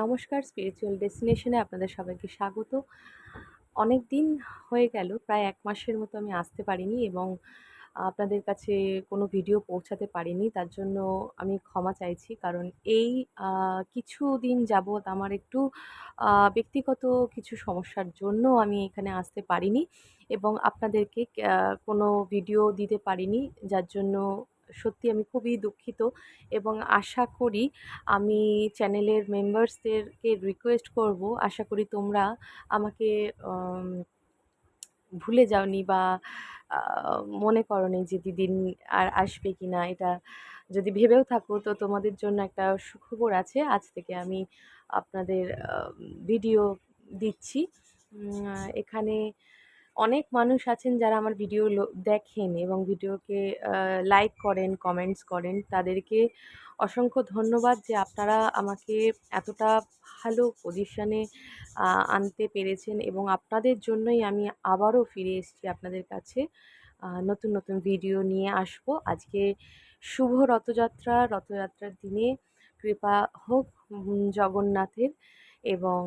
নমস্কার স্পিরিচুয়াল ডেস্টিনেশনে আপনাদের সবাইকে স্বাগত। অনেক দিন হয়ে গেল, প্রায় এক মাসের মতো আমি আসতে পারিনি এবং আপনাদের কাছে কোনো ভিডিও পৌঁছাতে পারিনি, তার জন্য আমি ক্ষমা চাইছি। কারণ এই কিছু দিন যাবৎ আমার একটু ব্যক্তিগত কিছু সমস্যার জন্য আমি এখানে আসতে পারিনি এবং আপনাদেরকে কোনো ভিডিও দিতে পারিনি, যার জন্য সত্যি আমি খুবই দুঃখিত এবং আশা করি আমি চ্যানেলের মেম্বার্সদেরকে রিকোয়েস্ট করব। আশা করি তোমরা আমাকে ভুলে যাওনি বা মনে করনি যে দিদিন আর আসবে কি না এটা যদি ভেবেও থাকো তো তোমাদের জন্য একটা সুখবর আছে। আজ থেকে আমি আপনাদের ভিডিও দিচ্ছি। এখানে অনেক মানুষ আছেন যারা আমার ভিডিও দেখেন এবং ভিডিওকে লাইক করেন কমেন্টস করেন। তাদেরকে অসংখ্য ধন্যবাদ যে আপনারা আমাকে এতটা ভালো পজিশানে আনতে পেরেছেন এবং আপনাদের জন্যই আমি আবারও ফিরে এসেছি আপনাদের কাছে। নতুন নতুন ভিডিও নিয়ে আসব। আজকে শুভ রথযাত্রা। রথযাত্রার দিনে কৃপা হোক জগন্নাথের। এবং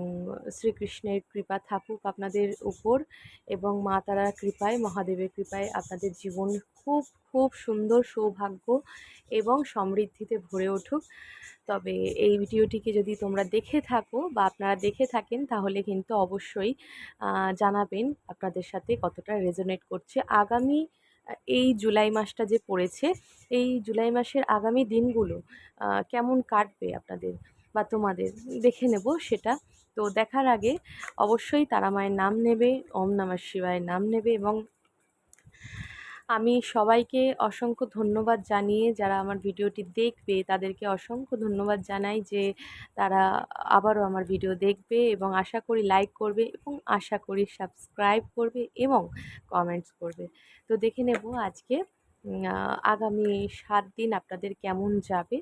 শ্রীকৃষ্ণের কৃপা থাকুক আপনাদের উপর এবং মা তারার কৃপায়, মহাদেবের কৃপায় আপনাদের জীবন খুব খুব সুন্দর, সৌভাগ্য এবং সমৃদ্ধিতে ভরে উঠুক। তবে এই ভিডিওটিকে যদি তোমরা দেখে থাকো বা আপনারা দেখে থাকেন, তাহলে কিন্তু অবশ্যই জানাবেন আপনাদের সাথে কতটা রেজোনেট করছে। আগামী, এই জুলাই মাসটা যে পড়েছে, এই জুলাই মাসের আগামী দিনগুলো কেমন কাটবে আপনাদের? বা তোমাদের দেখে নেব সেটা। তো দেখার আগে অবশ্যই তারা মায়ের নাম নেবে, ওম নমঃ শিবায়ের নাম নেবে এবং আমি সবাইকে অসংখ্য ধন্যবাদ জানিয়ে যারা আমার ভিডিওটি দেখবে, তাদেরকে অসংখ্য ধন্যবাদ জানাই যে তারা আবারও আমার ভিডিও দেখবে এবং আশা করি লাইক করবে এবং আশা করি সাবস্ক্রাইব করবে এবং কমেন্টস করবে। তো দেখে নেব আজকে আগামী সাত দিন আপনাদের কেমন যাবে?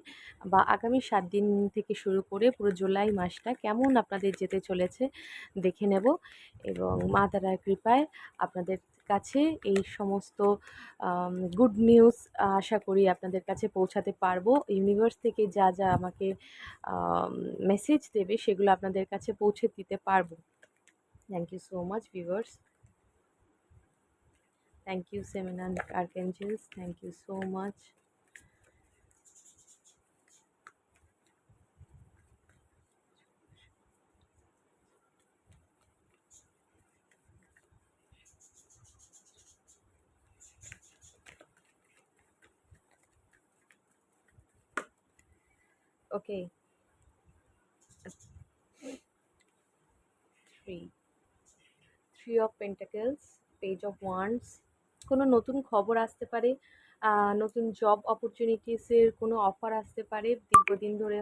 বা আগামী সাত দিন থেকে শুরু করে পুরো জুলাই মাসটা কেমন আপনাদের যেতে চলেছে দেখে নেব। এবং মা তারার কৃপায় আপনাদের কাছে এই সমস্ত গুড নিউজ আশা করি আপনাদের কাছে পৌঁছাতে পারব। ইউনিভার্স থেকে যা যা আমাকে মেসেজ দেবে সেগুলো আপনাদের কাছে পৌঁছে দিতে পারব। Thank you so much viewers Thank you, Seminand Archangels. Thank you so much. Okay. Three. Three of Pentacles, Page of Wands, কোনো নতুন খবর আসতে পারে নতুন জব অপরচুনিটিসের কোনো অফার আসতে পারে, দীর্ঘদিন ধরে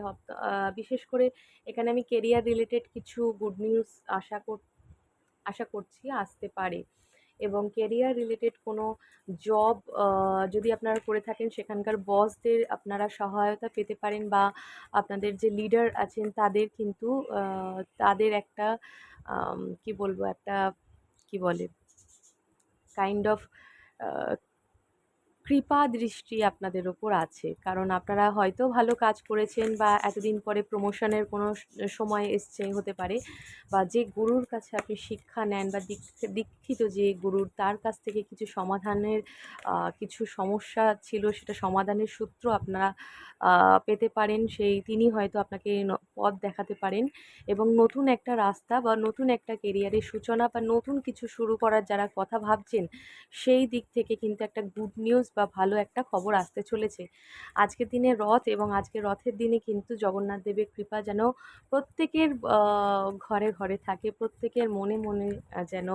বিশেষ করে এখানে আমি কেরিয়ার রিলেটেড কিছু গুড নিউজ আশা কর, আশা করছি আসতে পারে। এবং কেরিয়ার রিলেটেড কোনো জব যদি আপনারা করে থাকেন, সেখানকার বসদের আপনারা সহায়তা পেতে পারেন বা আপনাদের যে লিডার আছেন তাদের কিন্তু তাদের একটা কি বলব একটা, কি বলে কাইন্ড অফ 呃 কৃপা দৃষ্টি আপনাদের ওপর আছে। কারণ আপনারা হয়তো ভালো কাজ করেছেন বা এতদিন পরে প্রমোশনের কোনো সময় এসছে, হতে পারে। বা যে গুরুর কাছে আপনি শিক্ষা নেন বা দীক্ষিত যে গুরুর, তার কাছ থেকে কিছু সমাধানের কিছু সমস্যা ছিল, সেটা সমাধানের সূত্র আপনারা পেতে পারেন। সেই তিনি হয়তো আপনাকে পথ দেখাতে পারেন। এবং নতুন একটা রাস্তা বা নতুন একটা কেরিয়ারের সূচনা বা নতুন কিছু শুরু করার যারা কথা ভাবছেন, সেই দিক থেকে কিন্তু একটা গুড নিউজ বা ভালো একটা খবর আসতে চলেছে। আজকের দিনে রথ এবং আজকের রথের দিনে কিন্তু জগন্নাথ দেবের কৃপা যেন প্রত্যেকের ঘরে ঘরে থাকে, প্রত্যেকের মনে মনে যেন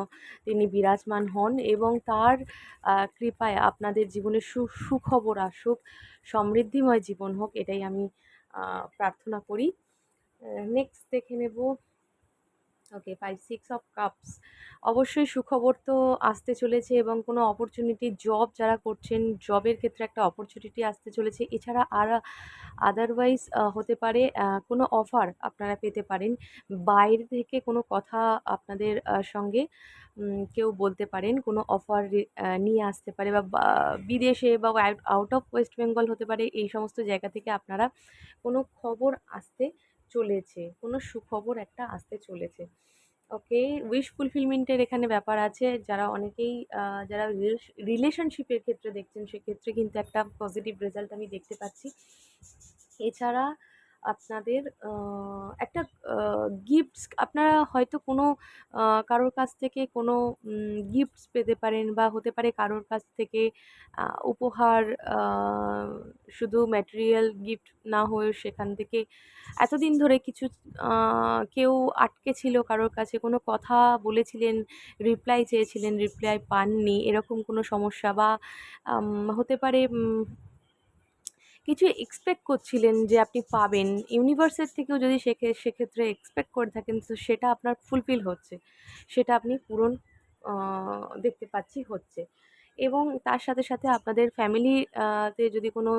তিনি বিরাজমান হন এবং তার কৃপায় আপনাদের জীবনে সু, সুখবর আসুক, সমৃদ্ধিময় জীবন হোক, এটাই আমি প্রার্থনা করি। নেক্সট দেখে নেব। Okay five six of cups অবশ্যই সুখবর তো আসতে চলেছে এবং কোনো অপরচুনিটি জব যারা করছেন জবের ক্ষেত্রে একটা অপরচুনিটি আসতে চলেছে। এছাড়া আর আদারওয়াইজ হতে পারে কোনো অফার আপনারা পেতে পারেন। বাইরে থেকে কোনো কথা আপনাদের সঙ্গে কেউ বলতে পারেন, কোনো অফার নিয়ে আসতে পারে বা বিদেশে বা আউট অফ ওয়েস্ট বেঙ্গল হতে পারে, এই সমস্ত জায়গা থেকে আপনারা কোনো খবর আসতে চলেছে, কোনো সুখবর একটা আসতে চলেছে। ওকে উইশ ফুলফিলমেন্টের এখানে ব্যাপার আছে, যারা অনেকেই যারা রিলেশনশিপের ক্ষেত্রে দেখছেন, সেক্ষেত্রে কিন্তু একটা পজিটিভ রেজাল্ট আমি দেখতে পাচ্ছি। এছাড়া আপনাদের একটা গিফটস আপনারা হয়তো কোনো কারোর কাছ থেকে কোনো গিফটস পেতে পারেন বা হতে পারে কারোর কাছ থেকে উপহার শুধু ম্যাটেরিয়াল গিফট না হয়ে সেখান থেকে এতদিন ধরে কিছু কেউ আটকে ছিল কারোর কাছে, কোনো কথা বলেছিলেন রিপ্লাই চেয়েছিলেন রিপ্লাই পাননি, এরকম কোনো সমস্যা বা হতে পারে কিছু এক্সপেক্ট করছিলেন যে আপনি পাবেন। ইউনিভার্সের থেকেও যদি সেক্ষে সেক্ষেত্রে এক্সপেক্ট করে থাকেন, তো সেটা আপনার ফুলফিল হচ্ছে। সেটা আপনি পূরণ দেখতে পাচ্ছি হচ্ছে। এবং তার সাথে সাথে আপনাদের ফ্যামিলি তে যদি কোনো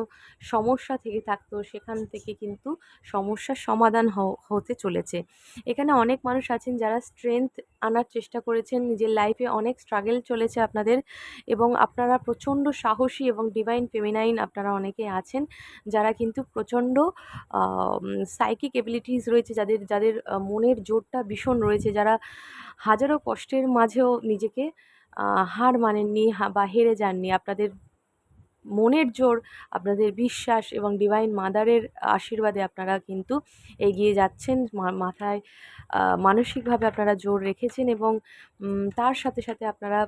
সমস্যা থেকে থাকতো, সেখান থেকে কিন্তু সমস্যার সমাধান হতে চলেছে। এখানে অনেক মানুষ আছেন যারা স্ট্রেংথ আনার চেষ্টা করেছেন, নিজের লাইফে অনেক স্ট্রাগল চলেছে আপনাদের এবং আপনারা প্রচণ্ড সাহসী এবং ডিভাইন ফেমিনাইন আপনারা অনেকে আছেন যারা কিন্তু প্রচণ্ড সাইকিক এবিলিটিস রয়েছে, যাদের যাদের মনের জোরটা ভীষণ রয়েছে, যারা হাজারো কষ্টের মাঝেও নিজেকে হার মানেননি বা হেরে যাননি। আপনাদের মনের জোর, আপনাদের বিশ্বাস এবং ডিভাইন মাদারের আশীর্বাদে আপনারা কিন্তু এগিয়ে যাচ্ছেন। মাথায় মানসিকভাবে আপনারা জোর রেখেছেন এবং তার সাথে সাথে আপনারা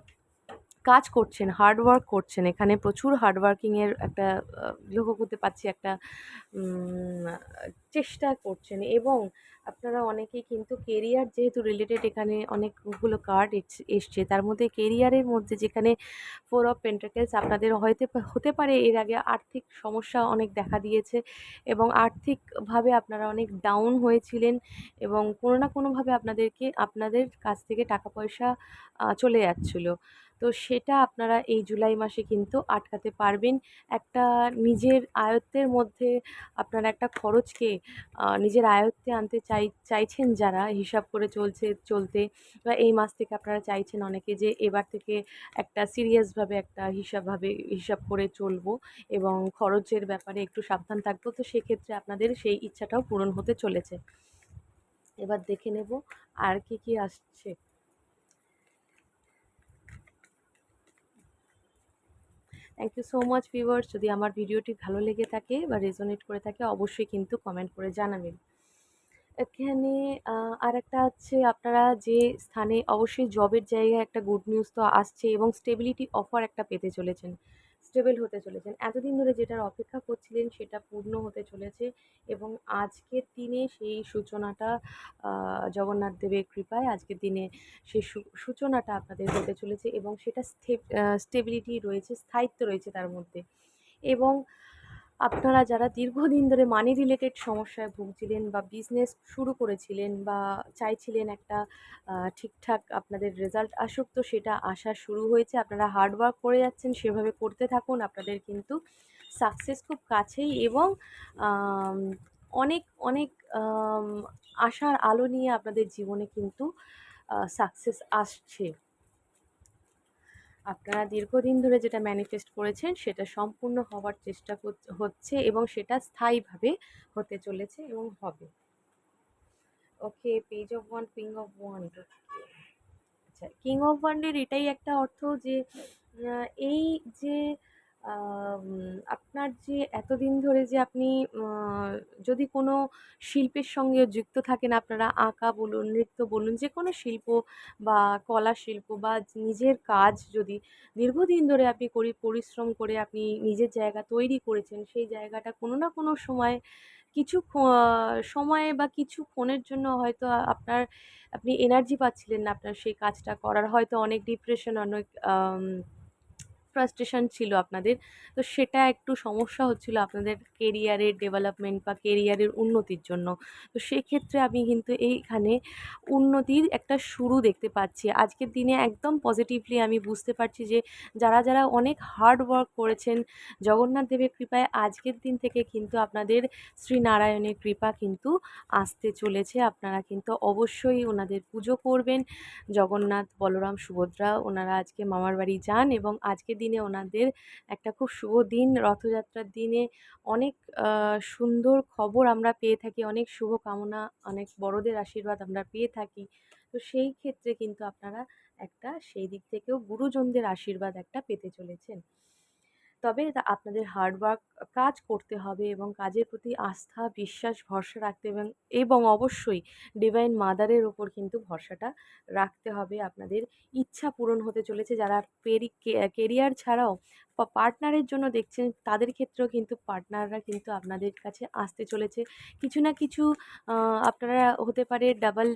কাজ করছেন হার্ড ওয়ার্ক করছেন, এখানে প্রচুর হার্ড ওয়ার্কিংয়ের একটা লক্ষ্য করতে পারছি, একটা চেষ্টা করছেন এবং আপনারা অনেকেই কিন্তু কেরিয়ার যেহেতু রিলেটেড এখানে অনেকগুলো কার্ড এসছে, তার মধ্যে কেরিয়ারের মধ্যে যেখানে ফোর অফ পেন্টাকেলস আপনাদের হয়তো, হতে পারে, এর আগে আর্থিক সমস্যা অনেক দেখা দিয়েছে এবং আর্থিকভাবে আপনারা অনেক ডাউন হয়েছিলেন এবং কোনো না কোনোভাবে আপনাদেরকে, আপনাদের কাছ থেকে টাকা পয়সা চলে যাচ্ছিল। তো সেটা আপনারা এই জুলাই মাসে কিন্তু আটকাতে পারবেন। একটা নিজের আয়ত্তের মধ্যে আপনারা একটা খরচকে নিজের আয়ত্তে আনতে চাই, চাইছেন যারা হিসাব করে চলছে, চলতে বা এই মাস থেকে আপনারা চাইছেন অনেকে যে এবার থেকে একটা সিরিয়াসভাবে একটা হিসাবভাবে, হিসাব করে চলবো এবং খরচের ব্যাপারে একটু সাবধান থাকব। তো সেক্ষেত্রে আপনাদের সেই ইচ্ছাটাও পূরণ হতে চলেছে। এবার দেখে নেব আর কি কি আসছে। Thank you so much viewers যদি আমার ভিডিওটি ভালো লেগে থাকে বা রেজোনেট করে থাকে, অবশ্যই কিন্তু কমেন্ট করে জানাবেন। এখানে আর একটা আছে, আপনারা যে স্থানে অবশ্যই জবের জায়গায় একটা গুড নিউজ তো আসছে এবং স্টেবিলিটি অফার একটা পেতে চলেছেন। স্টেবল হতে চলেছেন। এতদিন ধরে যেটার অপেক্ষা করছিলেন সেটা পূর্ণ হতে চলেছে এবং আজকের দিনে সেই সূচনাটা জগন্নাথ দেবের কৃপায় আজকের দিনে সেই সূচনাটা আপনাদের হতে চলেছে এবং সেটা স্টেবিলিটি রয়েছে, স্থায়িত্ব রয়েছে তার মধ্যে। এবং আপনারা যারা দীর্ঘদিন ধরে মানি রিলেটেড সমস্যায় ভুগছিলেন বা বিজনেস শুরু করেছিলেন বা চাইছিলেন একটা ঠিকঠাক আপনাদের রেজাল্ট আসুক, তো সেটা আসা শুরু হয়েছে। আপনারা হার্ডওয়ার্ক করে যাচ্ছেন, সেভাবে করতে থাকুন। আপনাদের কিন্তু সাকসেস খুব কাছেই এবং অনেক অনেক আশার আলো নিয়ে আপনাদের জীবনে কিন্তু সাকসেস আসছে। আপনারা দীর্ঘদিন ধরে যেটা ম্যানিফেস্ট করেছেন, সেটা সম্পূর্ণ হওয়ার চেষ্টা হচ্ছে এবং সেটা স্থায়ীভাবে হতে চলেছে এবং হবে। Okay page of one king of one আচ্ছা কিং অফ ওয়ান্ডের এটাই একটা অর্থ যে এই যে আপনার যে এতদিন ধরে যে আপনি যদি কোনো শিল্পের সঙ্গে যুক্ত থাকেন, আপনারা আঁকা বলুন, নৃত্য বলুন যে কোনো শিল্প বা কলা শিল্প বা নিজের কাজ যদি দীর্ঘদিন ধরে আপনি করি, পরিশ্রম করে আপনি নিজের জায়গা তৈরি করেছেন, সেই জায়গাটা কোনো না কোনো সময় কিছু সময়ে বা কিছুক্ষণের জন্য হয়তো আপনার, আপনি এনার্জি পাচ্ছিলেন না আপনার সেই কাজটা করার, হয়তো অনেক ডিপ্রেশন অনেক ফ্রাস্ট্রেশন ছিল আপনাদের। তো সেটা একটু সমস্যা হচ্ছিল আপনাদের কেরিয়ারের ডেভেলপমেন্ট বা কেরিয়ারের উন্নতির জন্য। তো সেক্ষেত্রে আমি কিন্তু এইখানে উন্নতির একটা শুরু দেখতে পাচ্ছি। আজকের দিনে একদম পজিটিভলি আমি বুঝতে পারছি যে, যারা যারা অনেক হার্ড ওয়ার্ক করেছেন, জগন্নাথ দেবের কৃপায় আজকের দিন থেকে কিন্তু আপনাদের শ্রীনারায়ণের কৃপা কিন্তু আসতে চলেছে। আপনারা কিন্তু অবশ্যই ওনাদের পুজো করবেন। জগন্নাথ, বলরাম, সুভদ্রা, ওনারা আজকে মামার বাড়ি যান এবং আজকের দিনে দিনে ওনাদের একটা খুব শুভ দিন, রথযাত্রার দিনে অনেক সুন্দর খবর আমরা পেয়ে থাকি, অনেক শুভ কামনা অনেক বড়দের আশীর্বাদ আমরা পেয়ে থাকি। তো সেই ক্ষেত্রে কিন্তু আপনারা একটা সেই দিক থেকেও গুরুজনদের আশীর্বাদ একটা পেতে চলেছেন। তবে আপনাদের হার্ডওয়ার্ক কাজ করতে হবে এবং কাজের প্রতি আস্থা, বিশ্বাস, ভরসা রাখতে এবং এবং অবশ্যই ডিভাইন মাদারের ওপর কিন্তু ভরসাটা রাখতে হবে। আপনাদের ইচ্ছা পূরণ হতে চলেছে। যারা পেরি কেরিয়ার ছাড়াও পার্টনারের জন্য দেখছেন, তাদের ক্ষেত্রেও কিন্তু পার্টনাররা কিন্তু আপনাদের কাছে আসতে চলেছে। কিছু না কিছু আপনারা হতে পারে double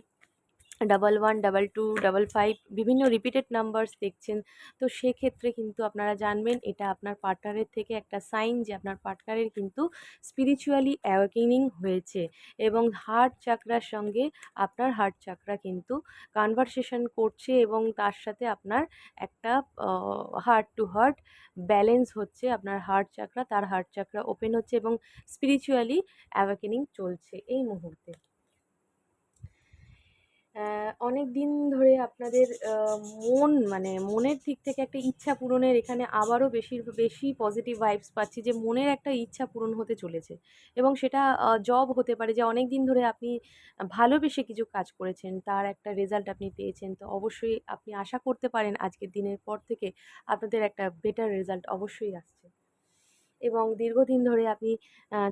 double one double two double five বিভিন্ন রিপিটেড নাম্বারস দেখছেন। তো সেক্ষেত্রে কিন্তু আপনারা জানবেন, এটা আপনার পার্টনারের থেকে একটা সাইন যে আপনার পার্টনারের কিন্তু স্পিরিচুয়ালি অ্যাওয়াকেনিং হয়েছে এবং হার্ট চাকরার সঙ্গে আপনার হার্ট চাকরা কিন্তু কনভারসেশন করছে এবং তার সাথে আপনার একটা হার্ট টু হার্ট ব্যালেন্স হচ্ছে, আপনার হার্ট চাকরা তার হার্ট চাকরা ওপেন হচ্ছে এবং স্পিরিচুয়ালি অ্যাওয়াকেনিং চলছে এই মুহূর্তে। অনেক দিন ধরে আপনাদের মন মানে মনের দিক থেকে একটা ইচ্ছা পূরণের এখানে আবারও বেশির, বেশি পজিটিভ ভাইবস পাচ্ছি যে মনের একটা ইচ্ছা পূরণ হতে চলেছে। এবং সেটা জব হতে পারে যে অনেক দিন ধরে আপনি ভালোবেসে কিছু কাজ করেছেন, তার একটা রেজাল্ট আপনি পেয়েছেন। তো অবশ্যই আপনি আশা করতে পারেন আজকের দিনের পর থেকে আপনাদের একটা বেটার রেজাল্ট অবশ্যই আসছে। এবং দীর্ঘদিন ধরে আপনি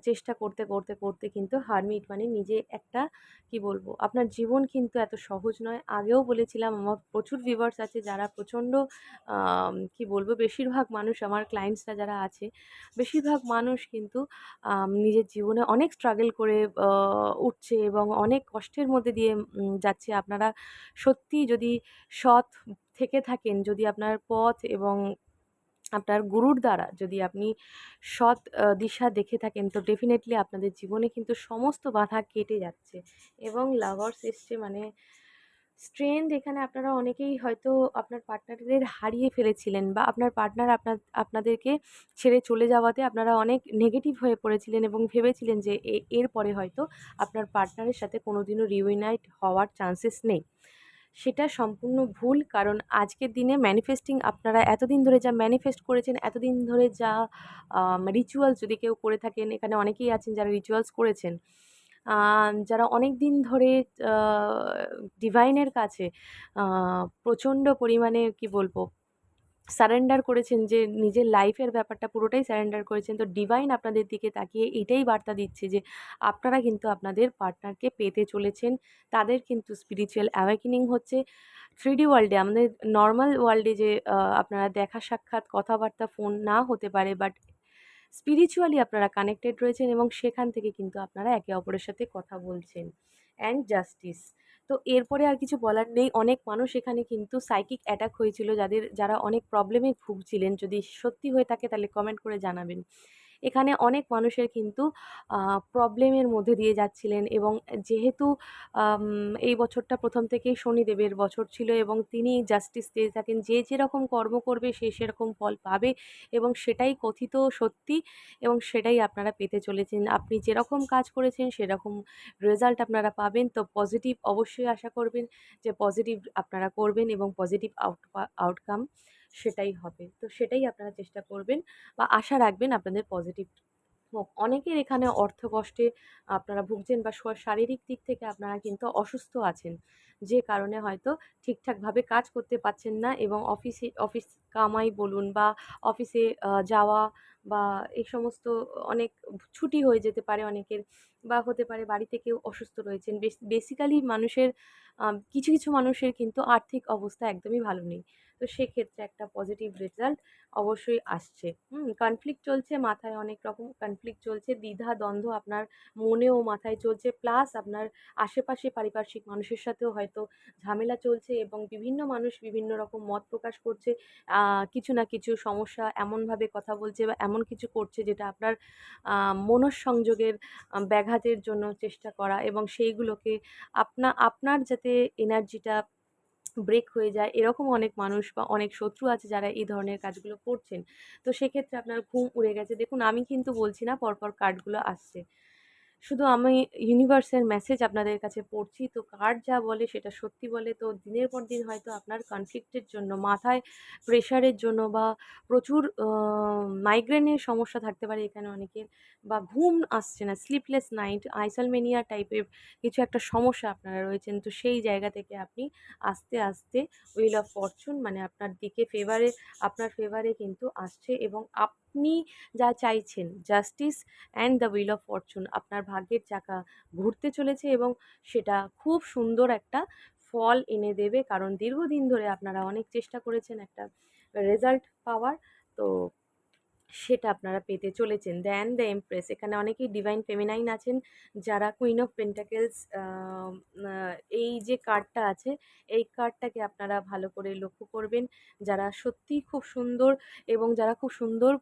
চেষ্টা করতে করতে করতে কিন্তু হারমিট মানে নিজে একটা, কি বলব, আপনার জীবন কিন্তু এত সহজ নয়। আগেও বলেছিলাম, আমার প্রচুর ভিভার্স আছে যারা প্রচণ্ড কি বলব, বেশিরভাগ মানুষ, আমার ক্লায়েন্টসরা যারা আছে, বেশিরভাগ মানুষ কিন্তু নিজের জীবনে অনেক স্ট্রাগল করে উঠছে এবং অনেক কষ্টের মধ্যে দিয়ে যাচ্ছে। আপনারা সত্যি যদি সৎ থেকে থাকেন, যদি আপনার পথ এবং আপনার গুরুর দ্বারা যদি আপনি সৎ দিশা দেখে থাকেন, তো ডেফিনেটলি আপনাদের জীবনে কিন্তু সমস্ত বাধা কেটে যাচ্ছে। এবং লাভার্স এসছে মানে স্ট্রেংথ এখানে আপনারা অনেকেই হয়তো আপনার পার্টনারদের হারিয়ে ফেলেছিলেন বা আপনার পার্টনার আপনার আপনাদেরকে ছেড়ে চলে যাওয়াতে আপনারা অনেক নেগেটিভ হয়ে পড়েছিলেন এবং ভেবেছিলেন যে এরপরে হয়তো আপনার পার্টনারের সাথে কোনোদিনও রিউনাইট হওয়ার চান্সেস নেই। সেটা সম্পূর্ণ ভুল, কারণ আজকের দিনে ম্যানিফেস্টিং আপনারা এতদিন ধরে যা ম্যানিফেস্ট করেছেন, এতদিন ধরে যা রিচুয়ালস যদি কেউ করে থাকেন, এখানে অনেকেই আছেন যারা রিচুয়ালস করেছেন যারা অনেক দিন ধরে ডিভাইনের কাছে প্রচণ্ড পরিমাণে কি বলব সারেন্ডার করেছেন যে, নিজের লাইফের ব্যাপারটা পুরোটাই সারেন্ডার করেছেন। তো ডিভাইন আপনাদের দিকে তাকিয়ে এটাই বার্তা দিচ্ছে যে, আপনারা কিন্তু আপনাদের পার্টনারকে পেতে চলেছেন। তাদের কিন্তু স্পিরিচুয়াল অ্যাওয়াকেনিং হচ্ছে। থ্রিডি ওয়ার্ল্ডে আমাদের নর্মাল ওয়ার্ল্ডে যে আপনারা দেখা সাক্ষাৎ, কথাবার্তা ফোন না হতে পারে বাট স্পিরিচুয়ালি আপনারা কানেক্টেড রয়েছেন এবং সেখান থেকে কিন্তু আপনারা একে অপরের সাথে কথা বলছেন অ্যান্ড জাস্টিস তো এরপরে আর কিছু বলার নেই। অনেক মানুষ এখানে কিন্তু সাইকিক অ্যাটাক হয়েছিল। যাদের, যারা অনেক প্রবলেমে ভুগছিলেন। যদি সত্যি হয়ে থাকে তাহলে কমেন্ট করে জানাবেন। এখানে অনেক মানুষের কিন্তু প্রবলেমের মধ্যে দিয়ে যাচ্ছিলেন এবং যেহেতু এই বছরটা প্রথম থেকেই শনিদেবের বছর ছিল এবং তিনি জাস্টিস দিয়ে থাকেন, যে যেরকম কর্ম করবে সে সেরকম ফল পাবে এবং সেটাই কথিত সত্যি এবং সেটাই আপনারা পেতে চলেছেন। আপনি যেরকম কাজ করেছেন সেরকম রেজাল্ট আপনারা পাবেন। তো পজিটিভ অবশ্যই আশা করবেন যে পজিটিভ আপনারা করবেন এবং পজিটিভ আউট আউটকাম সেটাই হবে। তো সেটাই আপনারা চেষ্টা করবেন বা আশা রাখবেন আপনাদের পজিটিভ হোক। অনেকের এখানে অর্থ কষ্টে আপনারা ভুগছেন বা শারীরিক দিক থেকে আপনারা কিন্তু অসুস্থ আছেন। যে কারণে হয়তো ঠিকঠাকভাবে কাজ করতে পারছেন না এবং অফিসে অফিস কামাই বলুন বা অফিসে যাওয়া বা এই সমস্ত অনেক ছুটি হয়ে যেতে পারে অনেকের বা হতে পারে বাড়িতে কেউ অসুস্থ রয়েছেন। বেসিক্যালি মানুষের কিছু কিছু মানুষের কিন্তু আর্থিক অবস্থা একদমই ভালো নেই। তো সেক্ষেত্রে একটা পজিটিভ রেজাল্ট অবশ্যই আসছে। হুম কনফ্লিক্ট চলছে, মাথায় অনেক রকম কনফ্লিক্ট চলছে, দ্বিধা, দ্বন্দ্ব আপনার মনেও মাথায় চলছে প্লাস আপনার আশেপাশে পারিপার্শ্বিক মানুষের সাথেও হয়তো ঝামেলা চলছে এবং বিভিন্ন মানুষ বিভিন্ন রকম মত প্রকাশ করছে। কিছু না কিছু সমস্যা এমনভাবে কথা বলছে বা এমন কিছু করছে যেটা আপনার মনঃসংযোগের ব্যাঘাতের জন্য চেষ্টা করা এবং সেইগুলোকে আপনা, আপনার যাতে এনার্জিটা ব্রেক হয়ে যায়, এরকম অনেক মানুষ বা অনেক শত্রু আছে যারা এই ধরনের কাজগুলো করছেন। তো সেক্ষেত্রে আপনার ঘুম উড়ে গেছে। দেখুন, আমি কিন্তু বলছি না পরপর কার্ডগুলো আসছে। শুধু আমি ইউনিভার্সের মেসেজ আপনাদের কাছে পড়ছি। তো কার্ড যা বলে সেটা সত্যি বলে, তো দিনের পর দিন হয়তো আপনার কনফ্লিক্টের জন্য, মাথায় প্রেশারের জন্য বা প্রচুর মাইগ্রেনের সমস্যা থাকতে পারে এখানে অনেকের, বা ঘুম আসছে না স্লিপলেস নাইট আইসলমেনিয়া টাইপের কিছু একটা সমস্যা আপনারা রয়েছেন। তো সেই জায়গা থেকে আপনি আস্তে আস্তে উইল অফ ফরচুন মানে আপনার দিকে ফেভারে আপনার ফেভারে কিন্তু আসছে এবং আপনি যা চাইছেন justice and the wheel of fortune আপনার ভাগ্যের চাকা ঘুরতে চলেছে এবং সেটা খুব সুন্দর একটা ফল এনে দেবে। কারণ দীর্ঘদিন ধরে আপনারা অনেক চেষ্টা করেছেন একটা রেজাল্ট পাওয়ার। তো সেটা আপনারা পেতে চলেছেন। দেন দ্য এমপ্রেস এখানে অনেকেই ডিভাইন ফেমিনাইন আছেন, যারা কুইন অফ পেন্টাকেলস এই যে কার্ডটা আছে, এই কার্ডটাকে আপনারা ভালো করে লক্ষ্য করবেন। যারা সত্যিই খুব সুন্দর এবং যারা খুব সুন্দর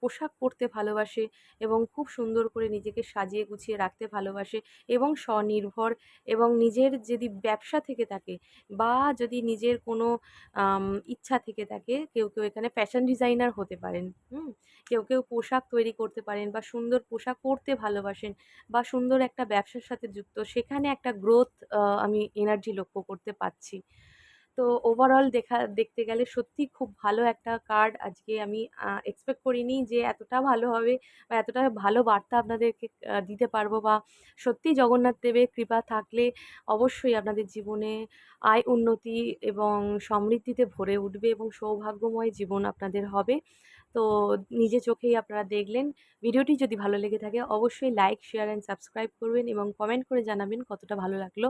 পোশাক পরতে ভালোবাসে এবং খুব সুন্দর করে নিজেকে সাজিয়ে গুছিয়ে রাখতে ভালোবাসে এবং স্বনির্ভর এবং নিজের যদি ব্যবসা থেকে থাকে বা যদি নিজের কোনো ইচ্ছা থেকে থাকে, কেউ কেউ এখানে ফ্যাশন ডিজাইনার হতে পারেন। হুম? কেউ কেউ পোশাক তৈরি করতে পারেন বা সুন্দর পোশাক পরতে ভালোবাসেন বা সুন্দর একটা ব্যবসার সাথে যুক্ত, সেখানে একটা গ্রোথ আমি এনার্জি লক্ষ্য করতে পারছি। তো ওভারঅল দেখা, দেখতে গেলে সত্যি খুব ভালো একটা কার্ড আজকে আমি এক্সপেক্ট করিনি যে এতটা ভালো হবে বা এতটা ভালো বার্তা আপনাদেরকে দিতে পারব বা সত্যি জগন্নাথ দেবের কৃপা থাকলে অবশ্যই আপনাদের জীবনে আয়, উন্নতি এবং সমৃদ্ধিতে ভরে উঠবে এবং সৌভাগ্যময় জীবন আপনাদের হবে। তো নিজে চোখেই আপনারা দেখলেন। ভিডিওটি যদি ভালো লেগে থাকে, অবশ্যই লাইক, শেয়ার অ্যান্ড সাবস্ক্রাইব করবেন এবং কমেন্ট করে জানাবেন কতটা ভালো লাগল।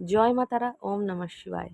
জয় মাতারা ওম নমঃ শিবায়।